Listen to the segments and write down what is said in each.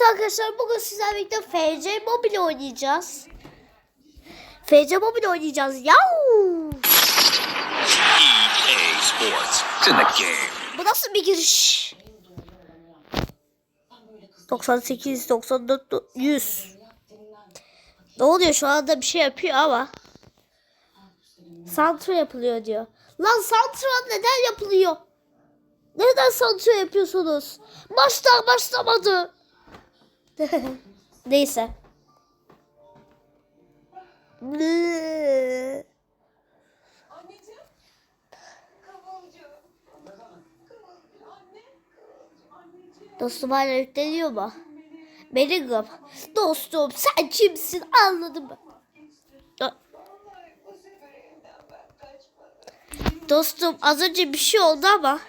Evet arkadaşlar bugün sizlerle birlikte FC Mobile oynayacağız. FC Mobile oynayacağız. The game. Bu nasıl bir giriş? 98, 94, 100. Ne oluyor şu anda bir şey yapıyor ama. Santra yapılıyor diyor. Lan santra neden yapılıyor? Neden santra yapıyorsunuz? Baştan başlamadı. Neyse. Dostum hala yükleniyor mu? Benim dostum sen kimsin anladın mı? Dostum az önce bir şey oldu ama.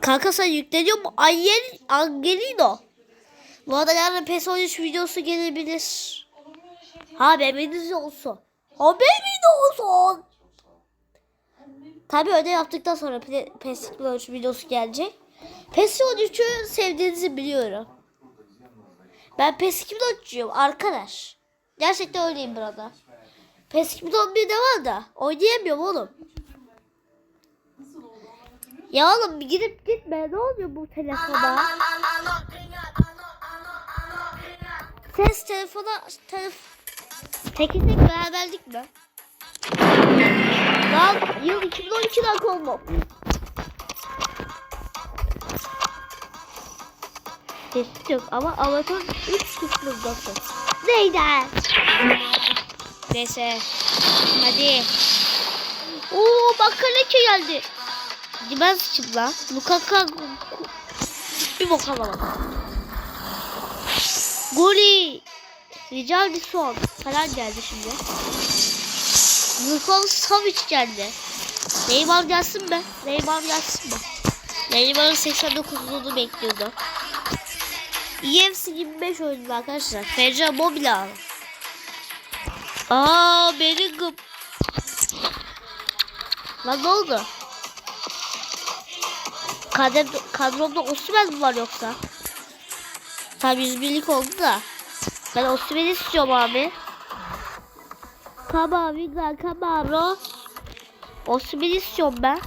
Kanka sen yükleniyor mu? Angel, Angelino. Bu arada yarın PES 13 videosu gelebilir. Haberiniz olsun. Haberiniz olsun. Tabii öyle yaptıktan sonra PES 13 videosu gelecek. PES 13'ü sevdiğinizi biliyorum. Ben PES 2013'cuyum arkadaş. Gerçekten öyleyim burada. PES 2011 de var da oynayamıyorum oğlum. Ya oğlum bir gidip gitme ne oluyor bu telefona? Ses telefona telef Teknik beraberlik mi? Lan yıl 2012'den kolmu. Ses yok ama amatör 3 kısmındasın. Neyden? Neyse. Hadi. Oo bak kaleci geldi. Ben sıçayım lan. Lukaka bir bok alamadım. Goli. Richarlison falan geldi şimdi. Lukaku Savic geldi. Neymar gelsin mi? Neymar gelsin mi? Neymar'ın 89'unu bekliyordu. EFC 25 oyuncu arkadaşlar. Ferca Mobile alın. Aa Bellingham. Lan ne oldu? Kadem, kadromda mi var yoksa? Tam 101'lik oldu da. Ben Osimhen'i istiyorum abi. Kamavinga, Camaro. Osimhen'i istiyorum ben.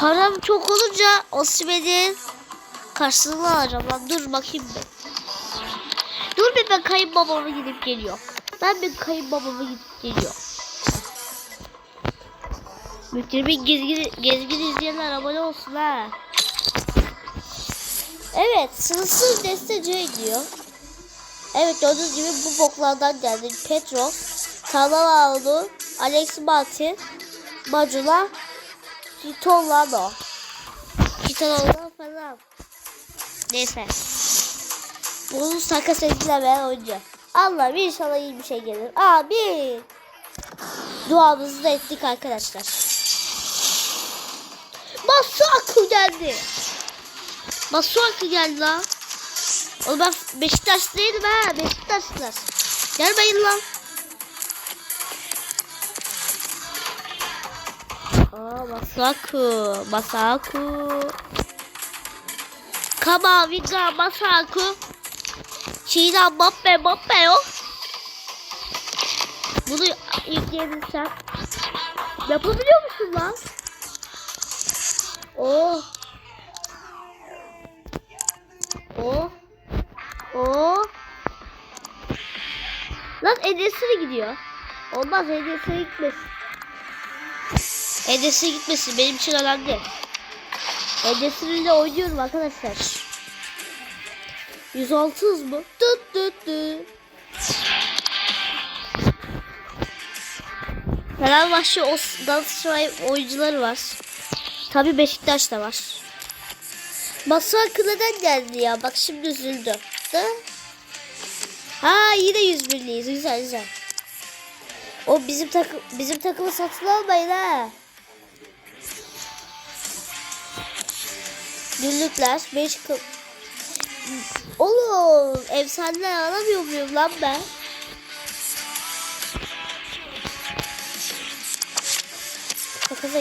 Param çok olunca Osimhen'in karşılığını alacağım lan. Dur bakayım bir. Dur bir ben kayınbabama gidip geliyorum. Ben bir kayınbabama gidip geliyorum. Müthimin gezgin, gezgin izleyenler abone olsun ha. Evet sınırsız desteci diyor. Evet gördüğünüz gibi bu boklardan geldi. Petros, Talalaoğlu, Alex Martin, Macula, Kitolano. Kitolano falan. Neyse. Bunu takas edilemeyen oyuncu. Allah'ım inşallah iyi bir şey gelir. Amin. Duamızı da ettik arkadaşlar. Masuaku geldi. Masuaku geldi lan. Oğlum ben Beşiktaş değilim ha. Beşiktaşlılar. Gelmeyin lan. Aa Masuaku. Masuaku. Kamavinga Masuaku. Çiğdem Mbappe Mbappe yok. Bunu yükleyebilsem. Yapabiliyor musun lan? Oh. Oh. Oh. Lan Edes'e gidiyor. Olmaz Edes'e gitmesin. Edes'e gitmesin benim için önemli. Edes'iyle oynuyorum arkadaşlar. 106 hız mı? Tut tut tut. Fenerbahçe o Galatasaray oyuncuları var. Tabi Beşiktaş da var. Masa neden geldi ya? Bak şimdi üzüldü. Da? Ha yine 101'liyiz. Güzel güzel. O bizim takım bizim takımı satın almayın ha. Günlükler 5 Oğlum efsaneler alamıyor muyum lan ben? Takasa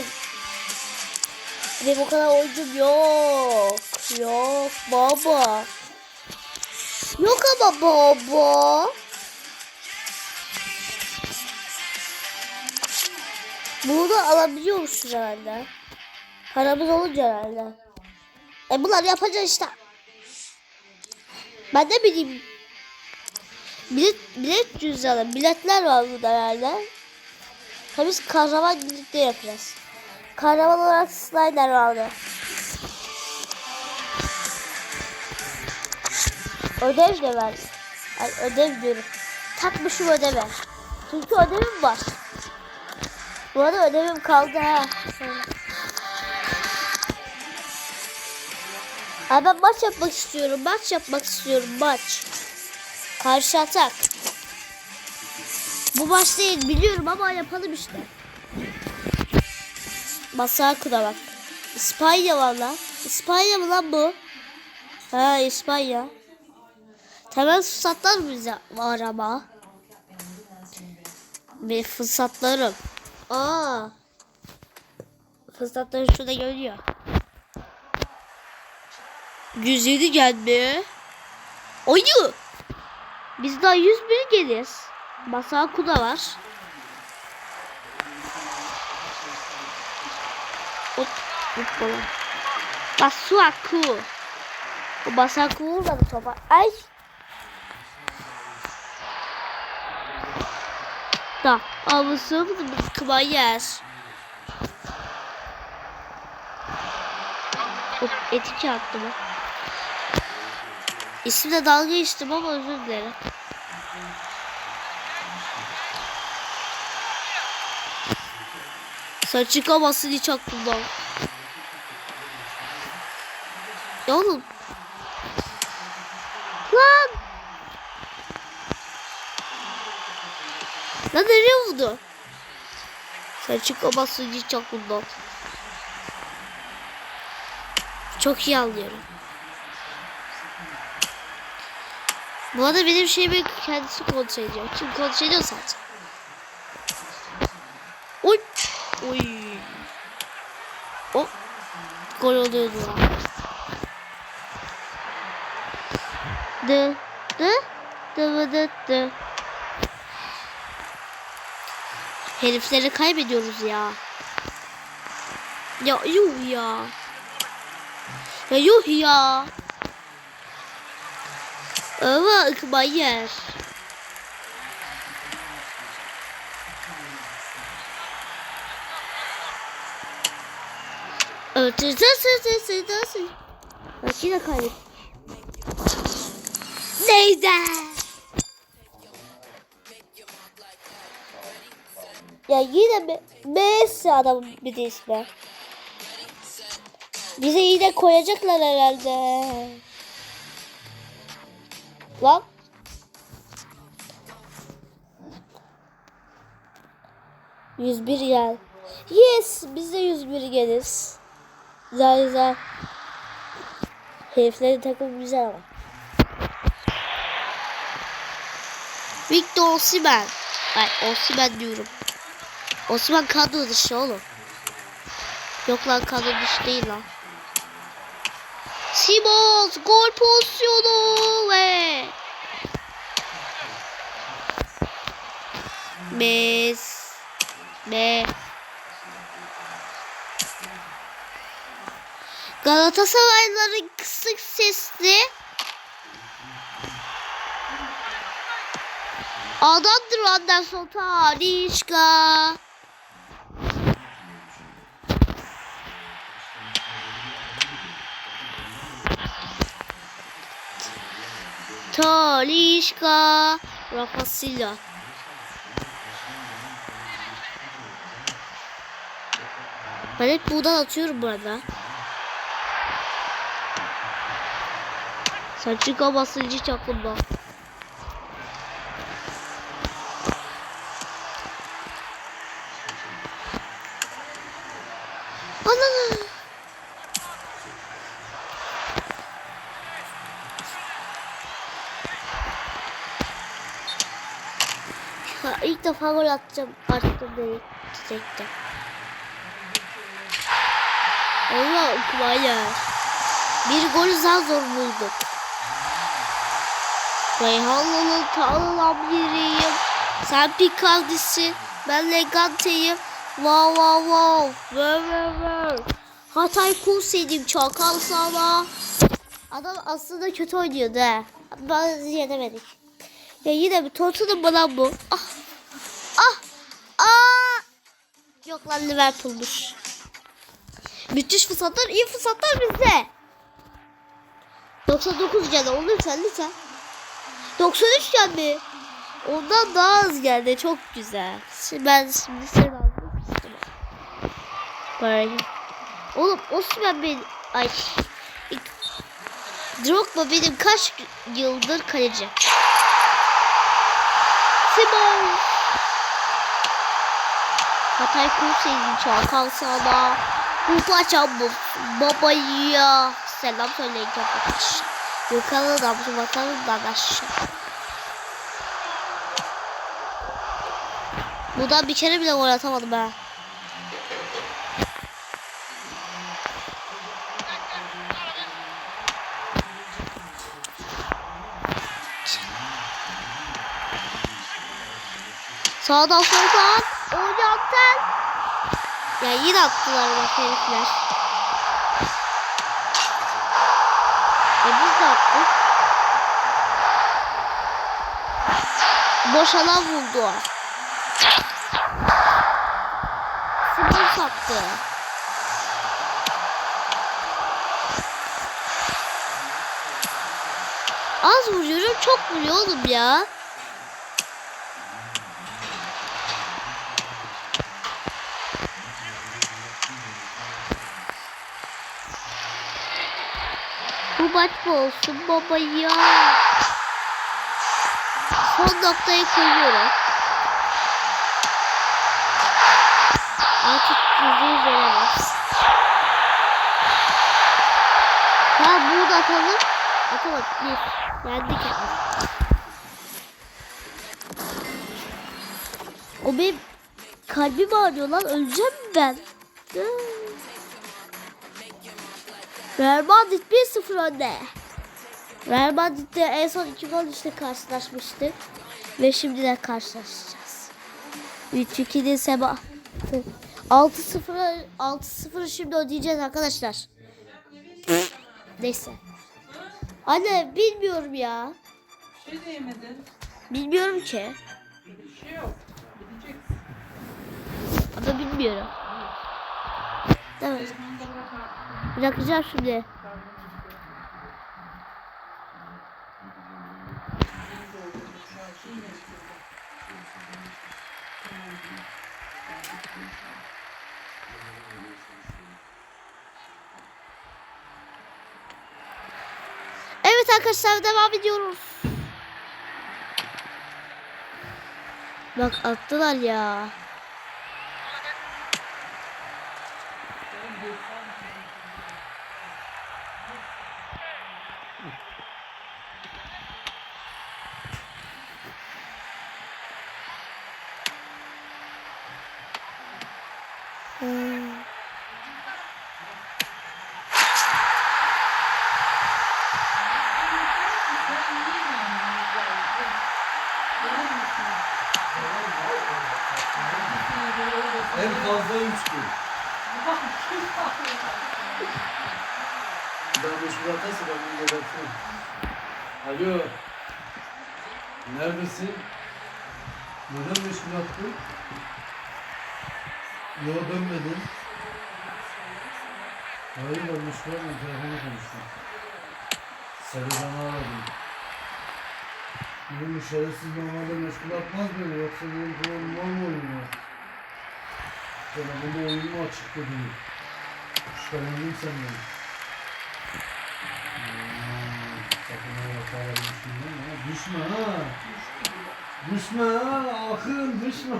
Benim o kadar oyuncum yok. Yok baba. Yok ama baba. Bunu alabiliyormuşuz herhalde. Paramız olunca herhalde. E bunlar yapacağız işte. Ben de bileyim. Bilet, bilet cüzdanı. Biletler var burada herhalde. Tabii biz kahraman birlikte yapacağız. Kahraman olarak Snyder vardı. Ödev de ver. Ay, ödev diyorum. Takmışım ödeve. Çünkü ödevim var. Bu arada ödevim kaldı ha. Ay ben maç yapmak istiyorum. Maç yapmak istiyorum. Maç. Karşı atak. Bu maç değil biliyorum ama yapalım işte. Masaku'da bak. İspanya valla. İspanya mı lan bu? Ha İspanya. Temel fırsatlar bize var ama. Bir fırsatlarım. Aa. Fırsatları şurada görüyor. 107 geldi. Oyu. Biz daha 101 geliriz. Masaku da var. Hop, hoppala. Masuaku. O Masaku vurmadı topa. Ay. Da. Avlusu kıma yer. Hop, etiki attı mı? İsimle dalga geçtim ama özür dilerim. Sen çıkamazsın hiç aklımdan. Ya oğlum. Lan. Lan nereye vurdu? Sen çıkamazsın hiç aklımdan. Çok iyi anlıyorum. Bu arada benim şeyimi kendisi kontrol ediyor. Kim kontrol ediyor zaten. Gol oluyordu ya. Dı. Dı. Dı dı dı. Herifleri kaybediyoruz ya. Ya yuh ya. Ya yuh ya. Ama ıkma. Ötürsün. Bak yine kaybettik. Neydi? Ya yine? Messi adam bir de ismi. Bize yine koyacaklar herhalde. Lan. Yüz bir gel. Yes, biz de yüz bir geliriz. Güzel güzel. Heriflerin takımı güzel ama. Victor Osimhen. Ay Osimhen diyorum. Osimhen kadro dışı oğlum. Yok lan kadro dışı değil lan. Simons gol pozisyonu ve Mes Me Galatasaraylıların kısık sesli. Adamdır Anderson Talişka Talişka Rafa Silva Ben hep buradan atıyorum bu hiç aklımda. Ananı. Ha, ilk defa gol atacağım. Attım beni. Çiçekte. Allah okumayı. Bir golü zar zor bulduk. Reyhanlı'nın tanrılam biriyim. Sen Picardi'sin. Ben Legante'yim. Wow wow wow. Ver ver ver. Hatay Kulseydim çakal sana. Adam aslında kötü oynuyordu he. Ben yenemedik. Ya yine bir Tottenham bana bu. Ah. Ah. Ah. Yok lan Liverpool'muş. Müthiş fırsatlar, iyi fırsatlar bizde. 99 geldi. Onu lütfen lütfen. 93 geldi. Ondan daha az geldi. Çok güzel. Şimdi ben şimdi sen aldım. Böyle. Oğlum Osman benim... Ay. Drogba benim kaç yıldır kaleci. Simon. Hatay Kulsey'in çakal sana. Bu paçam bu. Babaya. Selam söyleyin kapatış. Yukarı da bu vatanından aşağı. Buradan bir kere bile gol atamadım ben. Sağdan soldan oynattın. Ya yine attılar bak herifler. De attık. Boş alan buldu. Simon sattı. Az vuruyorum çok vuruyor oğlum ya. Mı olsun baba ya? Son noktayı koyuyorum. Artık yüzde yüz olamaz. Ha burada atalım. Atamadık bir. Yendik yani. O benim kalbim ağrıyor lan. Öleceğim ben? Real Madrid 1-0 önde. Real Madrid'de en son 2013'te karşılaşmıştık. Ve şimdi de karşılaşacağız. 3-2'nin seba. 6-0 6-0 şimdi ödeyeceğiz arkadaşlar. Neyse. Anne bilmiyorum ya. Şey de yemedin. Bilmiyorum ki. Bir şey yok. Gideceksin. Ama bilmiyorum. Tamam. Bırakacağım şimdi. Evet arkadaşlar devam ediyoruz. Bak attılar ya. Meşgul atarsa ben bunu gebertirim. Alo. Neredesin? Neden meşgul attın? Yo dönmedin. Hayır ben meşgul olmadım. Telefonla konuştum. Sercan'ı aradım. Benim şerefsiz normalde meşgul atmaz böyle. Yoksa benim var mı oynuyor? Telefonda oyun mu açık dedi. Şüphelendim senden. Değil mi? Ha, Düşme ha. Düşme ha. Akın düşme.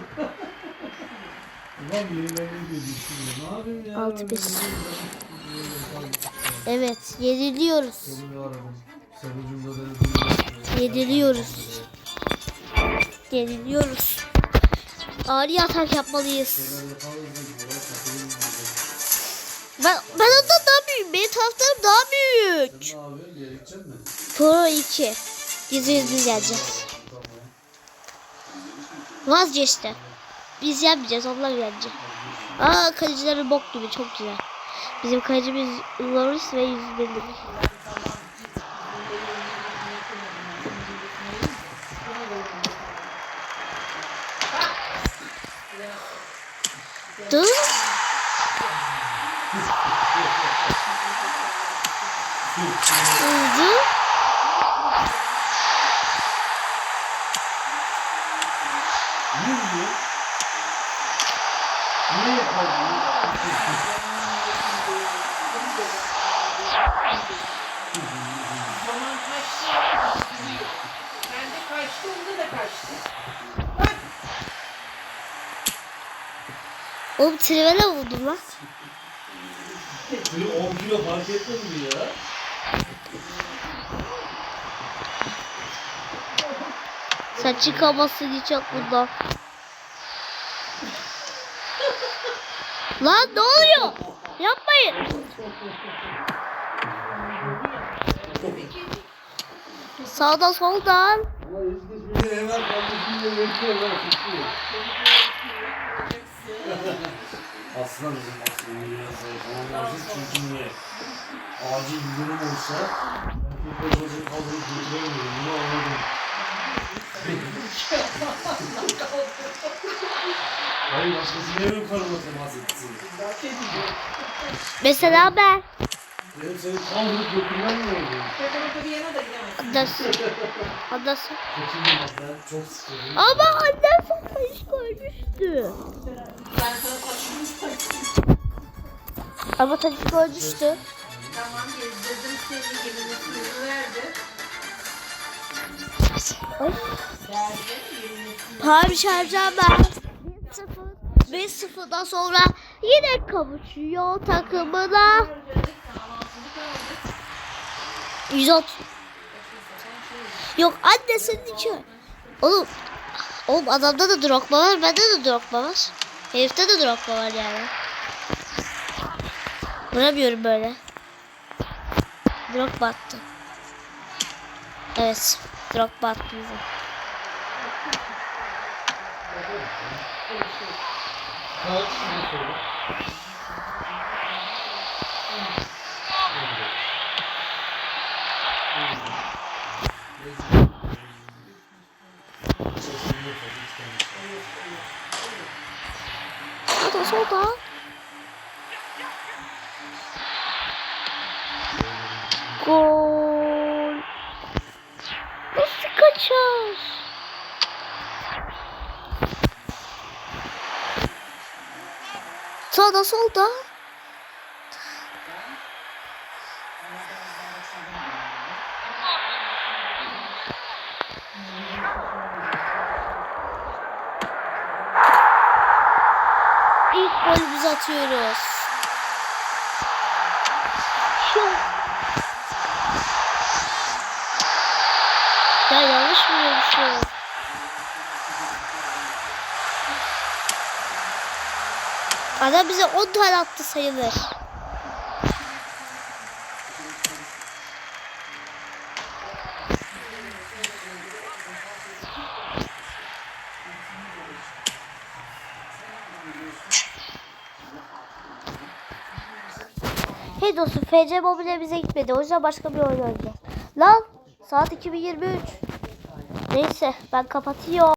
Ulan yenilerini diye düşünüyor. Ne yapayım ya? Altı beş. Seni Evet yeniliyoruz. de aradım. Sebencimde de Yeniliyoruz. Yeniliyoruz. Ani atak yapmalıyız. Ben, ben ondan daha büyüğüm. Benim taraftarım daha büyük. Sen ne yapıyorsun? Gidecek misin? Pro 2. Yüzde yüz biz yeneceğiz. Vazgeçti. Biz yenmeyeceğiz. Onlar yenecek. Aa kalecileri bok gibi. Çok güzel. Bizim kalecimiz Loris ve 101'lik. Dur. Hızlı. Ne diyor? Ne yapalım? Zaman kaçtı. Ben de kaçtı, onda da kaçtı. Bak. Oğlum trivela vurdum lan. Böyle 10 kilo fark etmez mi ya? Sen çıkamazsın hiç yok bundan. Lan ne oluyor? Yapmayın. Sağdan soldan. Ama yüzgeç beni hemen kardeşimle bekliyorlar. Tutuyor. Aslan bizim lazım çünkü niye? Acil bir durum olsa ben başına kaldırıp götüremiyorum. Bunu anladım. Hayır başkası niye benim karıma temas etsin? Mesela ben. Benim seni kaldırıp götürmem mi oldu? Tekrar bir yana da gidemez. Adası. Adası. Kötüyüm bak ben çok sıkıldım. Ama annem hiç koymuştu. Ben sana. Ama tabii koymuştu. Tamam gezdirdim seni suyunu verdi. Ay. Verdi. Paris Saint-Germain 1-0 ve 0'dan sonra yine kavuşuyor takımına. 130 Yok anne senin için. Oğlum Oğlum adamda da Drogba var, bende de Drogba var. Herifte de Drogba var yani. Vuramıyorum böyle. Drogba attı. Evet, Drogba attı bize. Kaç? Solda solda. Gol. Nasıl kaçar? Sağda solda. İlk atıyoruz. Şu. Ya yanlış mı yapmışım? Adam bize 10 tane attı sayılır. FC Mobile bize gitmedi. O yüzden başka bir oyun oynayacağız. Lan saat 2023. Neyse ben kapatıyorum.